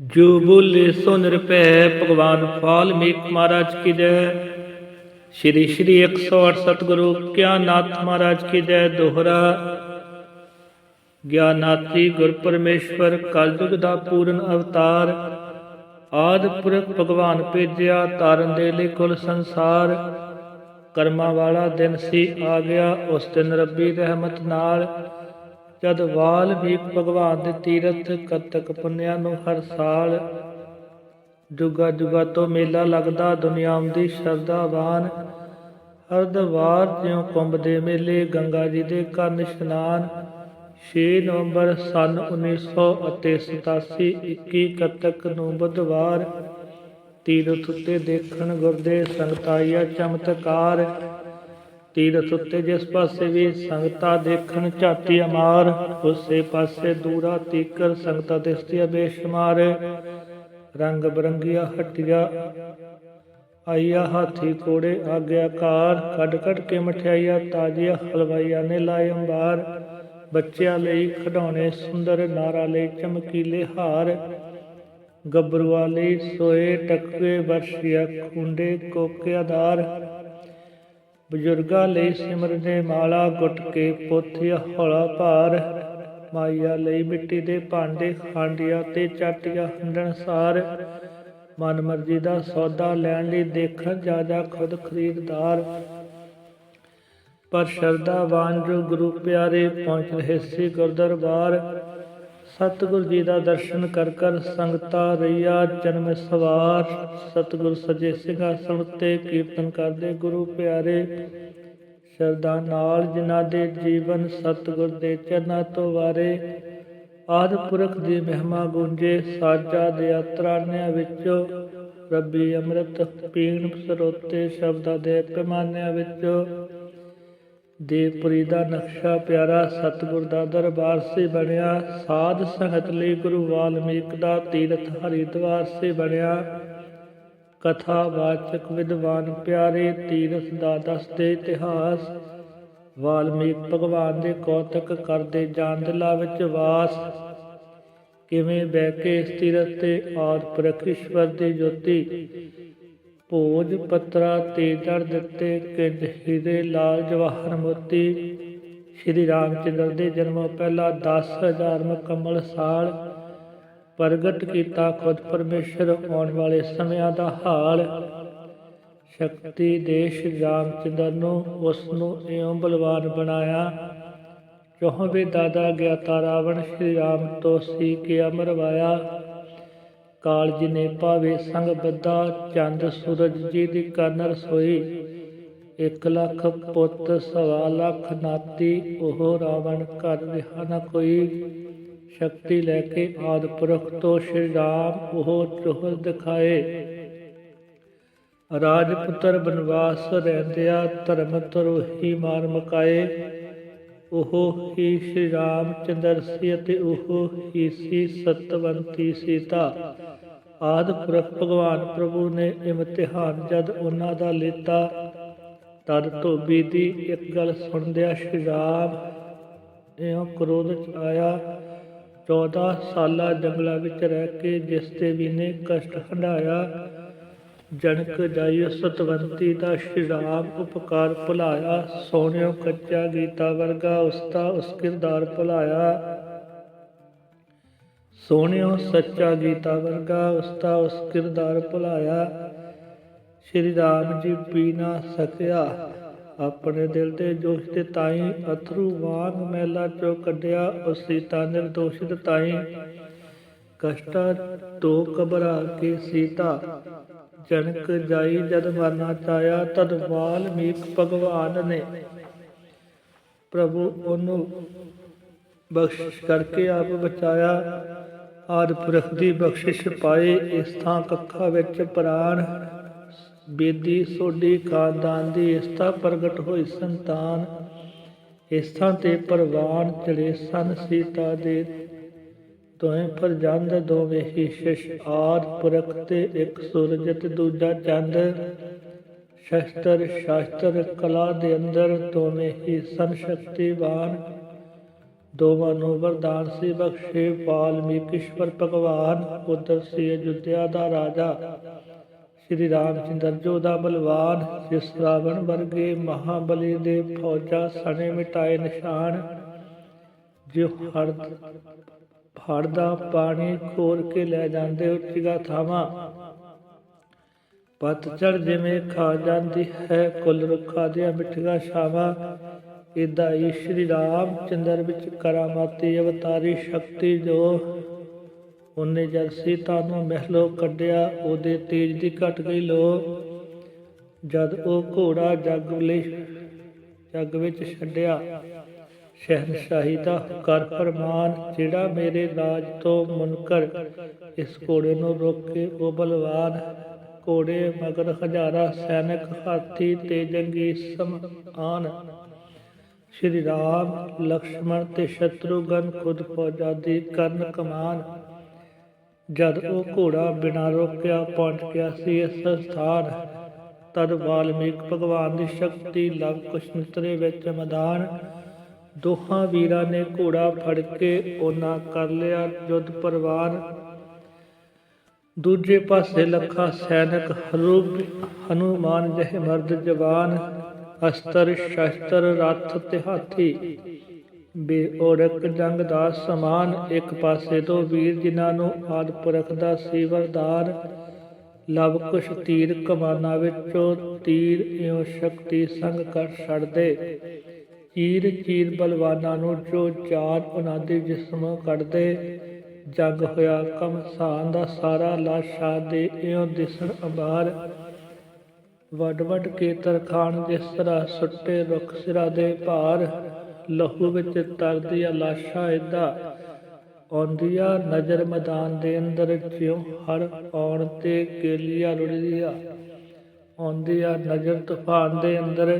ਜੋ ਬੋਲੇ ਸੋ ਨਿਰਭੈ, ਭਗਵਾਨ ਵਾਲਮੀਕ ਮਹਾਰਾਜ ਕੀ ਜੈ ਸ਼੍ਰੀ ਸ਼੍ਰੀ 108 ਸਤਿਗੁਰੂ ਗਿਆਨਨਾਥ ਮਹਾਰਾਜ ਕੀ ਜੈ ਦੋਹਰਾ। ਗਿਆਨਾਤੀ ਗੁਰ ਪਰਮੇਸ਼ਵਰ ਕਲਯੁਗ ਦਾ ਪੂਰਨ ਅਵਤਾਰ। ਆਦ ਪੁਰਖ ਭਗਵਾਨ ਭੇਜਿਆ, ਤਾਰਨ ਦੇ ਲਈ ਕੁਲ ਸੰਸਾਰ। ਕਰਮਾਂ ਵਾਲਾ ਦਿਨ ਸੀ, ਆ ਗਿਆ, ਉਸ ਦਿਨ ਰੱਬੀ ਰਹਿਮਤ ਨਾਲ। ਜਦ ਵਾਲਮੀਕ ਭਗਵਾਨ ਦੇ ਤੀਰਥ ਕਤਕ ਪੁੰਨਿਆ ਨੂੰ ਹਰ ਸਾਲ ਜੁਗਾ ਜੁਗਾ ਤੋਂ ਮੇਲਾ ਲੱਗਦਾ, ਦੁਨੀਆ ਦੀ ਸ਼ਰਧਾਵਾਨ ਹਰਦਵਾਰ ਜਿਉ ਕੁੰਭ ਦੇ ਮੇਲੇ, ਗੰਗਾ ਜੀ ਦੇ ਕਰਨ ਇਸ਼ਨਾਨ। 6 ਨਵੰਬਰ ਸਨ 1987 21 ਕਤਕ ਨੂੰ ਬੁੱਧਵਾਰ। ਤੀਰਥ ਉੱਤੇ ਦੇਖਣ ਗੁਰਦੇ ਸੰਗਤਾਈਆ ਚਮਤਕਾਰ। ਤੀਰਥ ਉੱਤੇ ਜਿਸ ਪਾਸੇ ਵੀ ਸੰਗਤਾਂ ਦੇਖਣ ਝਾਤੀ ਅਮਾਰ, ਉਸੇ ਪਾਸੇ ਦੂਰਾ ਤੀਕਰ ਸੰਗਤਾਂ ਦਿਸਤੀਆਂ ਬੇਸ਼ੁਮਾਰ ਰੰਗ ਬਰੰਗੀਆਂ ਹੱਟੀਆਂ, ਆਈਆ ਹਾਥੀ ਕੋੜੇ ਆਗਿਆਕਾਰ ਕੱਢ ਕੱਢ ਕੇ ਮਠਿਆਈਆਂ ਤਾਜ਼ੀਆਂ ਹਲਵਾਈਆਂ ਨੇ ਲਾਏ ਅੰਬਾਰ। ਬੱਚਿਆਂ ਲਈ ਖਿਡੌਣੇ ਸੁੰਦਰ, ਨਾਰਾ ਲਈ ਚਮਕੀਲੇ ਹਾਰ। ਗੱਭਰੂ ਲਈ ਸੋਏ, ਟਕਵੇ, ਵਰਸ਼ੀਆ ਕੁੰਡੇ ਕੋਕਿਆਦਾਰ ਬਜ਼ੁਰਗਾਂ ਲਈ ਸਿਮਰਨ ਦੇ ਮਾਲਾ ਗੁੱਟ ਕੇ ਪੋਥੀਆ ਹੌਲਾ ਭਾਰ। ਮਾਈਆ ਲਈ ਮਿੱਟੀ ਦੇ ਭਾਂਡੇ ਖਾਂਡੀਆਂ ਤੇ ਚਾਟੀਆਂ ਹੰਡਣਸਾਰ ਮਨ ਮਰਜ਼ੀ ਦਾ ਸੌਦਾ ਲੈਣ ਲਈ ਦੇਖਣ ਜਾ ਖੁਦ ਖਰੀਦਦਾਰ। ਪਰ ਸ਼ਰਧਾਵਾਨ ਜੋ ਗੁਰੂ ਪਿਆਰੇ ਪਹੁੰਚ ਰਹੇ ਸੀ ਗੁਰਦਰਬਾਰ। ਸਤਿਗੁਰ ਜੀ ਦਾ ਦਰਸ਼ਨ ਕਰ ਕਰ ਸੰਗਤਾ ਰਈਆ ਜਨਮ ਸਵਾਰ। ਸਤਿਗੁਰ ਸਜੇ ਸਿੰਘਾਸਣ ਤੇ ਕੀਰਤਨ ਕਰਦੇ ਗੁਰੂ ਪਿਆਰੇ। ਸ਼ਰਧਾ ਨਾਲ ਜਿਨ੍ਹਾਂ ਦੇ ਜੀਵਨ ਸਤਿਗੁਰ ਦੇ ਚਰਨਾਂ ਤੋਂ ਵਾਰੇ। ਆਦ ਪੁਰਖ ਦੀ ਮਹਿਮਾ ਗੂੰਜੇ, ਸਾਜਾ ਦੇ ਯਾਤਰਾਨਿਆਂ ਵਿੱਚੋਂ। ਰੱਬੀ ਅੰਮ੍ਰਿਤ ਪੀਣ ਸਰੋਤੇ, ਸ਼ਬਦਾਂ ਦੇ ਪੈਮਾਨਿਆਂ ਵਿੱਚੋਂ। ਦੇਵਪੁਰੀ ਦਾ ਨਕਸ਼ਾ ਪਿਆਰਾ ਸਤਿਗੁਰ ਦਾ ਦਰਬਾਰ ਸੇ ਬਣਿਆ। ਸਾਧ ਸੰਗਤ ਲਈ ਗੁਰੂ ਵਾਲਮੀਕ ਦਾ ਤੀਰਥ ਹਰਿਦੁਆਰ ਸੇ ਬਣਿਆ। ਕਥਾ ਵਾਚਕ ਵਿਦਵਾਨ ਪਿਆਰੇ ਤੀਰਥ ਦਾ ਦੱਸਦੇ ਇਤਿਹਾਸ। ਵਾਲਮੀਕ ਭਗਵਾਨ ਦੇ ਕੌਤਕ ਕਰਦੇ ਜਾਂਦਲਾ ਵਿੱਚ ਵਾਸ। ਕਿਵੇਂ ਬਹਿ ਕੇ ਇਸ ਤੀਰਥ ਤੇ ਆਦ ਪੁਰਖ ਦੀ ਜੋਤੀ। ਭੋਜ ਪਤਰਾ ਤੇ ਜੜ ਦਿੱਤੇ ਕਿੰਦ ਹੀਰੇ ਲਾਲ ਜਵਾਹਰ ਮੋਤੀ। ਸ਼੍ਰੀ ਰਾਮਚੰਦਰ ਦੇ ਜਨਮੋਂ ਪਹਿਲਾਂ 10000 ਮੁਕੰਮਲ ਸਾਲ ਪ੍ਰਗਟ ਕੀਤਾ ਖੁਦ ਪਰਮੇਸ਼ਰ ਆਉਣ ਵਾਲੇ ਸਮਿਆਂ ਦਾ ਹਾਲ। ਸ਼ਕਤੀ ਦੇਸ਼ ਰਾਮਚੰਦਰ ਨੂੰ ਉਸ ਨੂੰ ਇਉਂ ਬਲਵਾਨ ਬਣਾਇਆ ਚੌਹਵੇਂ ਦਾਦਾ ਗਿਆਤਾ ਰਾਵਣ ਸ਼੍ਰੀ ਰਾਮ ਤੋਂ ਸੀ ਕੇ ਅਮਰਵਾਇਆ ਕਾਲ ਕਾਲਜ ਨੇ ਪਾਵੇ ਸੰਗ ਬੱਦਾ ਚੰਦ ਸੂਰਜ ਜੀ ਦੀ ਕਰਨ ਰਸੋਈ। ਇੱਕ ਲੱਖ ਪੁੱਤ, ਸਵਾ ਲੱਖ ਨਾਤੀ, ਉਹ ਰਾਵਣ ਕਰ ਰਿਹਾ ਨਾ ਕੋਈ। ਸ਼ਕਤੀ ਲੈ ਕੇ ਆਦ ਪੁਰਖ ਤੋਂ ਸ਼੍ਰੀ ਰਾਮ ਉਹ ਚੋਹਰ ਦਿਖਾਏ। ਰਾਜਪੁੱਤਰ ਬਨਵਾਸ ਰਹਿੰਦਿਆ ਧਰਮ ਤਰੋਹੀ ਮਾਰ ਮਕਾਏ। ਉਹ ਹੀ ਸ਼੍ਰੀ ਰਾਮ ਚੰਦਰ ਸੀ ਅਤੇ ਉਹ ਹੀ ਸੀ ਸਤਵੰਤੀ ਸੀਤਾ। ਆਦ ਪੁਰਖ ਭਗਵਾਨ ਪ੍ਰਭੂ ਨੇ ਇਮਤਿਹਾਨ ਜਦ ਉਹਨਾਂ ਦਾ ਲੇਤਾ, ਤਦ ਧੋਬੀ ਦੀ ਇੱਕ ਗੱਲ ਸੁਣਦਿਆ ਸ਼੍ਰੀ ਰਾਮ ਇਉਂ ਕ੍ਰੋਧ ਚ ਆਇਆ 14 ਸਾਲਾ ਜੰਗਲਾਂ ਵਿੱਚ ਰਹਿ ਕੇ ਜਿਸ ਤੇ ਵੀ ਨੇ ਕਸ਼ਟ ਹੰਡਾਇਆ ਜਨਕ ਜਾਇ ਸਤਵੰਤੀ ਦਾ ਸ਼੍ਰੀ ਰਾਮ ਉਪਕਾਰ ਭੁਲਾਇਆ, ਸੋਹਣਿਓ ਕੱਚਾ ਗੀਤਾ ਵਰਗਾ ਉਸਦਾ ਉਸ ਕਿਰਦਾਰ ਭੁਲਾਇਆ। ਸੋਹਣਿਓ ਸੱਚਾ ਗੀਤਾ ਵਰਗਾ ਉਸਦਾ ਉਸ ਕਿਰਦਾਰ ਭੁਲਾਇਆ। ਸ਼੍ਰੀ ਰਾਮ ਜੀ ਪੀ ਨਾ ਸਕਿਆ। ਆਪਣੇ ਦਿਲ ਦੇ ਜੋਸ਼ ਤੇ ਤਾਈ ਅਥਰੂ ਵਾਂਗ ਮੈਲਾ ਚੋਂ ਕੱਢਿਆ ਉਸ ਸੀਤਾ ਨਿਰਦੋਸ਼ਿਤ ਤਾਈ। ਕਸ਼ਟਾਂ ਤੋਂ ਘਬਰਾ ਕੇ ਸੀਤਾ, ਜਨਕ ਜਾਈ ਜਦ ਮਰਨਾ ਚਾਇਆ ਤਦ ਵਾਲਮੀਕ ਭਗਵਾਨ ਨੇ ਪ੍ਰਭੂ ਉਹਨੂੰ ਬਖਸ਼ ਕਰਕੇ ਆਪ ਬਚਾਇਆ। ਆਦ ਪੁਰਖ ਦੀ ਬਖਸ਼ਿਸ਼ ਪਾਏ, ਇਸ ਥਾਂ ਕੱਖਾ ਵਿੱਚ ਪ੍ਰਾਣ, ਬੇਦੀ ਸੋਡੀ ਖਾਨਦਾਨ ਦੀ ਇਸਤਾ ਪ੍ਰਗਟ ਹੋਈ ਸੰਤਾਨ। ਇਸ ਥਾਂ ਤੇ ਪਰਵਾਨ ਚੜੇ ਸਨ, ਸੀਤਾ ਦੇ ਦੋਵੇਂ ਪਰਜੰਦ ਦੋਵੇਂ ਹੀ ਸ਼ਿਸ਼, ਆਦ ਪੁਰਖ ਤੇ ਇੱਕ ਸੂਰਜ ਤੇ ਦੂਜਾ ਚੰਦ। ਸ਼ਸਤਰ, ਸ਼ਾਸਤਰ, ਕਲਾ ਦੇ ਅੰਦਰ ਦੋਵੇਂ ਹੀ ਸਨ ਸ਼ਕਤੀਵਾਨ। ਦੋਵਾਂ ਨੂੰ ਵਰਦਾਨ ਸੀ, ਬਖਸ਼ੇ ਵਾਲਮੀਕਿਸ਼ਵਰ ਭਗਵਾਨ ਉਦਰ ਸੀ ਅਯੁੱਧਿਆ ਦਾ ਰਾਜਾ। ਸ਼੍ਰੀ ਰਾਮਚੰਦਰ ਜੋ ਦਾ ਬਲਵਾਨ, ਜਿਸ ਰਾਵਣ ਵਰਗੇ ਮਹਾਬਲੀ ਦੇ ਫੌਜਾਂ ਸਣੇ ਮਿਟਾਏ ਨਿਸ਼ਾਨ ਜੋ ਹੜ ਹੜ ਦਾ ਪਾਣੀ ਖੋਰ ਕੇ ਲੈ ਜਾਂਦੇ ਉੱਚੀਆਂ ਥਾਵਾਂ। ਪਤਝੜ ਜਿਵੇਂ ਖਾ ਜਾਂਦੀ ਹੈ, ਕੁੱਲ ਰੁੱਖਾਂ ਦੀਆਂ ਮਿੱਠੀਆਂ ਛਾਵਾਂ। ਇਦਾਂ ਹੀ ਸ਼੍ਰੀ ਰਾਮ ਚੰਦਰ ਵਿੱਚ ਕਰਾਮਾਤੀ ਅਵਤਾਰੀ ਸ਼ਕਤੀ ਜੋ ਉਹਨੇ ਜਦ ਸੀਤਾ ਨੂੰ ਮਹਿਲੋਂ ਕੱਢਿਆ, ਉਹਦੇ ਤੇਜ ਦੀ ਘਟ ਗਈ ਲੋ ਜਦ ਉਹ ਘੋੜਾ ਜੱਗ ਲਈ, ਜੱਗ ਵਿੱਚ ਛੱਡਿਆ, ਸ਼ਹਿਨਸ਼ਾਹੀ ਦਾ ਕਰ ਫਰਮਾਨ, ਜਿਹੜਾ ਮੇਰੇ ਰਾਜ ਤੋਂ ਮੁਨਕਰ ਇਸ ਘੋੜੇ ਨੂੰ ਰੋਕ ਕੇ ਉਹ ਬਲਵਾਨ ਘੋੜੇ ਮਗਰ ਹਜ਼ਾਰਾਂ ਸੈਨਿਕ ਹਾਥੀ ਤੇ ਜੰਗੀ ਸਮਾਨ ਸ਼੍ਰੀ ਰਾਮ, ਲਕਸ਼ਮਣ ਤੇ ਸ਼ਤਰੂਗਨ ਖੁਦ ਫੌਜਾਂ ਦੀ ਕਰਨ ਕਮਾਨ। ਜਦ ਉਹ ਘੋੜਾ ਬਿਨਾਂ ਰੋਕਿਆ ਪਹੁੰਚ ਗਿਆ ਸੀ ਇਸ ਸਥਾਨ ਤਦ ਵਾਲਮੀਕ ਭਗਵਾਨ ਦੀ ਸ਼ਕਤੀ ਲਵ ਕੁਸ਼ਨਤਰੇ ਵਿੱਚ ਮੈਦਾਨ। ਦੋਹਾਂ ਵੀਰਾਂ ਨੇ ਘੋੜਾ ਫੜ ਕੇ ਉਹਨਾਂ ਕਰ ਲਿਆ ਜੁੱਧ ਪਰਵਾਨ। ਦੂਜੇ ਪਾਸੇ ਲੱਖਾਂ ਸੈਨਿਕ ਹਨੂਮਾਨ ਜਿਹੇ ਮਰਦ ਜਵਾਨ ਅਸਤਰ, ਸ਼ਸਤਰ, ਰਥ ਤੇ ਹਾਥੀ। ਬੇਓੜਕ ਜੰਗ ਦਾ ਸਮਾਨ ਇੱਕ ਪਾਸੇ ਤੋਂ ਵੀਰ ਜਿਨ੍ਹਾਂ ਨੂੰ ਆਦ ਪੁਰਖ ਦਾ ਸੀ ਲਵ ਕੁਸ਼ ਤੀਰ ਕਮਾਨਾ ਵਿੱਚੋਂ ਤੀਰ ਇਉ ਸ਼ਕਤੀ ਸੰਗ ਕਰ ਛੱਡਦੇ। ਚੀਰ ਚੀਰ ਬਲਵਾਨਾਂ ਨੂੰ ਜੋ ਜਾਨ ਉਹਨਾਂ ਦੇ ਜਿਸਮ ਕੱਢਦੇ, ਜੰਗ ਹੋਇਆ ਕਮਸਾਨ ਦਾ ਸਾਰਾ ਲਾਸ਼ਾ ਦੇ ਇਉ ਦਿਸਣ ਅੰਬਾਰ ਵੱਡ ਵੱਡ ਕੇ ਤਰਖਾਨ ਜਿਸ ਤਰ੍ਹਾਂ ਸੁੱਟੇ ਰੁੱਖ ਸਿਰਾ ਦੇ ਭਾਰ ਲਹੂ ਵਿੱਚ ਤਰਦੀਆਂ ਲਾਸ਼ਾਂ ਏਦਾਂ ਆਉਂਦੀਆਂ, ਨਜ਼ਰ ਮੈਦਾਨ ਦੇ ਅੰਦਰ ਜਿਉ ਹਰ ਆਉਣ ਤੇ ਕੇਲੀਆਂ ਰੁੜਦੀਆਂ ਆਉਂਦੀਆਂ, ਨਜ਼ਰ ਤੂਫਾਨ ਦੇ ਅੰਦਰ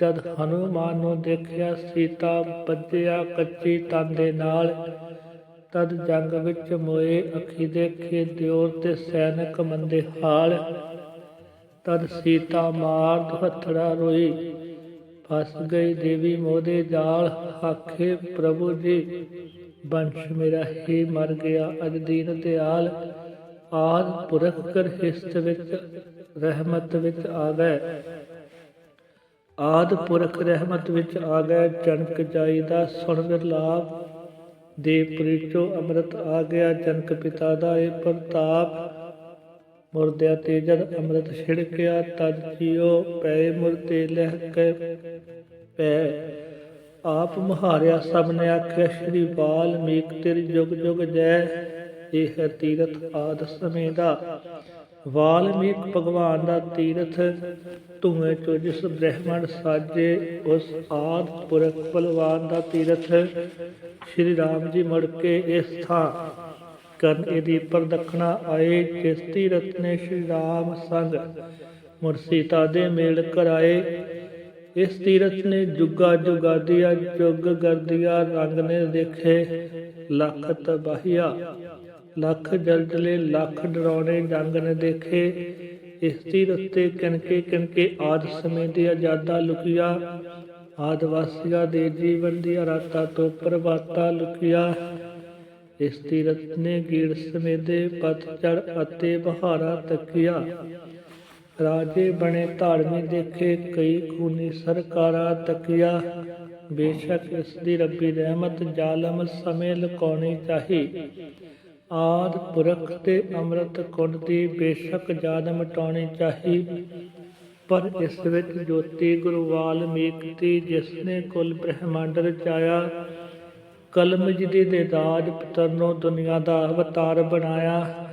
ਜਦ ਹਨੂਮਾਨ ਨੂੰ ਦੇਖਿਆ, ਸੀਤਾ ਬੱਜਿਆ ਕੱਚੀ ਤਨ ਦੇ ਨਾਲ, ਤਦ ਜੰਗ ਵਿੱਚ ਮੋਏ ਅੱਖੀ ਦੇਖੇ ਦਿਓਰ ਤੇ ਸੈਨਿਕ ਮੰਦੇ ਹਾਲ ਤਦ ਸੀਤਾ ਮਾਰ ਦੁਹੱਥੜਾ ਰੋਈ। ਫਸ ਗਈ ਦੇਵੀ ਮੋਦੇ ਜਾਲ, ਆਖੇ, ਪ੍ਰਭੂ ਜੀ, ਬੰਸ਼ ਮੇਰਾ ਹੀ ਮਰ ਗਿਆ। ਅਜ ਦੀਨ ਦਿਆਲ, ਆਦ ਪੁਰਖ ਕਰ ਹਿਸਤ ਵਿੱਚ, ਰਹਿਮਤ ਵਿੱਚ ਆ ਗਏ। ਆਦ ਪੁਰਖ ਰਹਿਮਤ ਵਿੱਚ ਆ ਗਏ, ਜਨਕ ਜਾਈ ਦਾ ਸੁਣ ਵਿਰਲਾਪ। ਦੇ ਪ੍ਰੀਚੋ ਅੰਮ੍ਰਿਤ ਆ ਗਿਆ, ਜਨਕ ਪਿਤਾ ਦਾ ਇਹ ਪ੍ਰਤਾਪ। ਮੁਰਦਿਆ ਤੇ ਜਦ ਅੰਮ੍ਰਿਤ ਛਿੜਕਿਆ, ਤਦ ਜੀਓ ਪੈ ਮੁਰਤੇ ਲਹਿ ਕੇ ਪੈ। ਆਪ ਮਹਾਰਿਆ ਸਭ ਨੇ ਆਖਿਆ, ਸ਼੍ਰੀ ਵਾਲਮੀਕ ਤੇਰੀ ਜੁਗ ਜੁਗ ਜੈ, ਇਹ ਤੀਰਥ ਆਦ ਸਮੇਂ ਦਾ। ਵਾਲਮੀਕ ਭਗਵਾਨ ਦਾ ਤੀਰਥ, ਧੂਏ ਚੋ ਜਿਸ ਬ੍ਰਹਮਣ ਸਾਜੇ, ਉਸ ਆਦ ਪੁਰਖ ਬਲਵਾਨ ਦਾ ਤੀਰਥ। ਸ਼੍ਰੀ ਰਾਮ ਜੀ ਮੁੜ ਕੇ ਇਸ ਥਾਂ ਕਰਨ ਇਹਦੀ ਪ੍ਰਦਖਣਾ ਆਏ ਜਿਸ ਤੀਰਥ ਨੇ ਸ਼੍ਰੀ ਰਾਮ ਸੰਗ। ਮੁਰ ਸੀਤਾ ਦੇ ਮੇਲ ਕਰਾਏ। ਇਸ ਤੀਰਥ ਨੇ ਜੁਗਾ ਜੁਗਾਦੀਆ, ਜੁਗ ਗਰਦੀਆ, ਰੰਗ ਨੇ ਦੇਖੇ। ਲੱਖ ਤਬਾਹੀਆ, ਲੱਖ ਜਲਜਲੇ, ਲੱਖ ਡਰਾਉਣੇ ਜੰਗ ਨੇ ਦੇਖੇ। ਇਸ ਤੀਰਥ ਤੇ ਕਿਨਕੇ ਕਿਨਕੇ ਆਦ ਸਮੇਂ ਦੀ ਆਜ਼ਾਦਾ ਲੁਕਿਆ। ਆਦ ਵਾਸੀਆਂ ਦੇ ਜੀਵਨ ਦੀ ਰਾਤਾਂ ਤੋਂ ਪ੍ਰਭਾਤਾ ਲੁਕਿਆ। ਇਸ ਤੀਰਥ ਨੇ ਗੀੜ ਸਮੇਂ ਪਤਝੜ ਅਤੇ ਬਹਾਰਾ ਤੱਕਿਆ। ਰਾਜੇ ਬਣੇ ਧਾਰਮੀ ਦੇਖੇ, ਕਈ ਖੂਨੀ ਸਰਕਾਰਾਂ ਤੱਕਿਆ। ਬੇਸ਼ੱਕ ਇਸ ਦੀ ਰੱਬੀ ਰਹਿਮਤ ਜ਼ਾਲਮ ਸਮੇਂ ਲੁਕਾਉਣੀ ਚਾਹੀ। ਆਦ ਪੁਰਖ ਤੇ ਅੰਮ੍ਰਿਤ ਕੁੰਡ ਦੀ ਬੇਸ਼ੱਕ ਜਾਦ ਮਟਾਉਣੀ ਚਾਹੀ। ਪਰ ਇਸ ਵਿੱਚ ਜੋਤੀ ਗੁਰੂ ਵਾਲਮੀਕ ਦੀ ਜਿਸ ਨੇ ਕੁੱਲ ਬ੍ਰਹਮੰਡ ਰਚਾਇਆ ਕਲਮ ਜੀ ਦੇ ਰਾਜ ਪੁੱਤਰ ਨੂੰ ਦੁਨੀਆ ਦਾ ਅਵਤਾਰ ਬਣਾਇਆ।